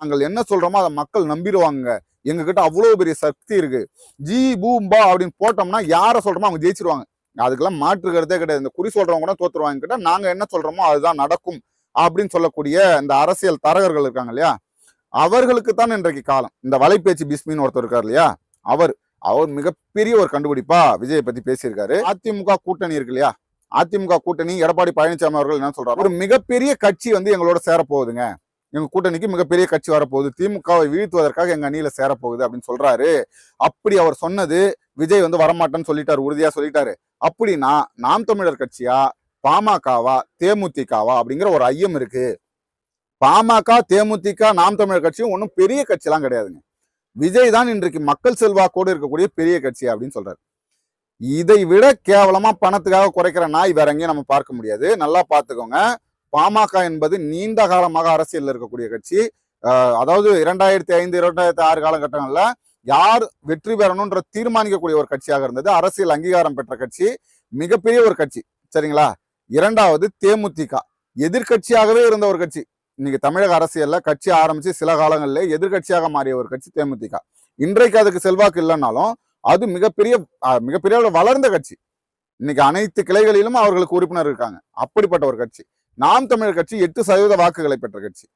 நாங்கள் என்ன சொல்றோமோ அதை மக்கள் நம்பிடுவாங்க. எங்க கிட்ட அவ்வளவு பெரிய சக்தி இருக்கு. ஜி பூம்பா அப்படின்னு போட்டோம்னா யாரை சொல்றோமோ அவங்க ஜெயிச்சிருவாங்க. அதுக்கெல்லாம் மாற்று கிடையாது. இந்த குறி சொல்றவங்க கூட தோத்துருவாங்க. கிட்ட நாங்க என்ன சொல்றோமோ அதுதான் நடக்கும் அப்படின்னு சொல்லக்கூடிய இந்த அரசியல் தரகர்கள் இருக்காங்க இல்லையா? அவர்களுக்கு தான் இன்றைக்கு காலம். இந்த வலைபேச்சு பிஸ்மின்னு ஒருத்தர் இருக்கார் இல்லையா? அவர். அவர் மிகப்பெரிய ஒரு கண்டுபிடிப்பா விஜயை பத்தி பேசியிருக்காரு. அதிமுக கூட்டணி இருக்கு இல்லையா? அதிமுக கூட்டணி எடப்பாடி பழனிசாமி அவர்கள் என்ன சொல்றாரு? ஒரு மிகப்பெரிய கட்சி வந்து எங்களோட சேரப்போகுதுங்க. எங்கள் கூட்டணிக்கு மிகப்பெரிய கட்சி வரப்போகுது. திமுகவை வீழ்த்துவதற்காக எங்கள் அணியில் சேரப்போகுது அப்படின்னு சொல்கிறாரு அப்படி அவர் சொன்னது விஜய் வந்து வரமாட்டேன்னு சொல்லிட்டார் உறுதியாக சொல்லிட்டாரு. அப்படின்னா நாம் தமிழர் கட்சியா பாமகவா தேமுதிகவா அப்படிங்கிற ஒரு ஐயம் இருக்கு. பாமக தேமுதிக நாம் தமிழர் கட்சியும் ஒன்றும் பெரிய கட்சிலாம் கிடையாதுங்க. விஜய் தான் இன்றைக்கு மக்கள் செல்வாக்கோடு இருக்கக்கூடிய பெரிய கட்சி அப்படின்னு சொல்றாரு. இதை விட கேவலமா பணத்துக்காக குறைக்கிற நாய் வேற எங்கேயும் நம்ம பார்க்க முடியாது. நல்லா பார்த்துக்கோங்க. பாமக என்பது நீண்ட காலமாக அரசியலில் இருக்கக்கூடிய கட்சி. அதாவது இரண்டாயிரத்தி ஐந்து இரண்டாயிரத்தி ஆறு காலகட்டங்களில் யார் வெற்றி பெறணும்ன்ற தீர்மானிக்கக்கூடிய ஒரு கட்சியாக இருந்தது. அரசியல் அங்கீகாரம் பெற்ற கட்சி மிகப்பெரிய ஒரு கட்சி. சரிங்களா? இரண்டாவது தேமுதிக. எதிர்க்கட்சியாகவே இருந்த ஒரு கட்சி. இன்னைக்கு தமிழக அரசியல்ல கட்சி ஆரம்பிச்சு சில காலங்களிலே எதிர்க்கட்சியாக மாறிய ஒரு கட்சி தேமுதிக. இன்றைக்கு அதுக்கு செல்வாக்கு இல்லைன்னாலும் அது மிகப்பெரிய மிகப்பெரிய வளர்ந்த கட்சி. இன்னைக்கு அனைத்து கிளைகளிலும் அவர்களுக்கு உறுப்பினர் இருக்காங்க. அப்படிப்பட்ட ஒரு கட்சி. நாம் தமிழர் கட்சி எட்டு சதவீத வாக்குகளை பெற்ற கட்சி.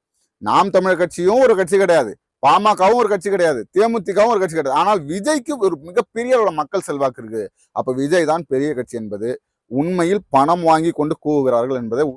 நாம் தமிழர் கட்சியும் ஒரு கட்சி கிடையாது. பாமகவும் ஒரு கட்சி கிடையாது. தேமுதிகவும் ஒரு கட்சி கிடையாது. ஆனால் விஜய்க்கு ஒரு மிகப்பெரிய அளவில் மக்கள் செல்வாக்கு இருக்குது அப்போ விஜய் தான் பெரிய கட்சி என்பது உண்மையில் பணம் வாங்கி கொண்டு கூவுகிறார்கள் என்பதை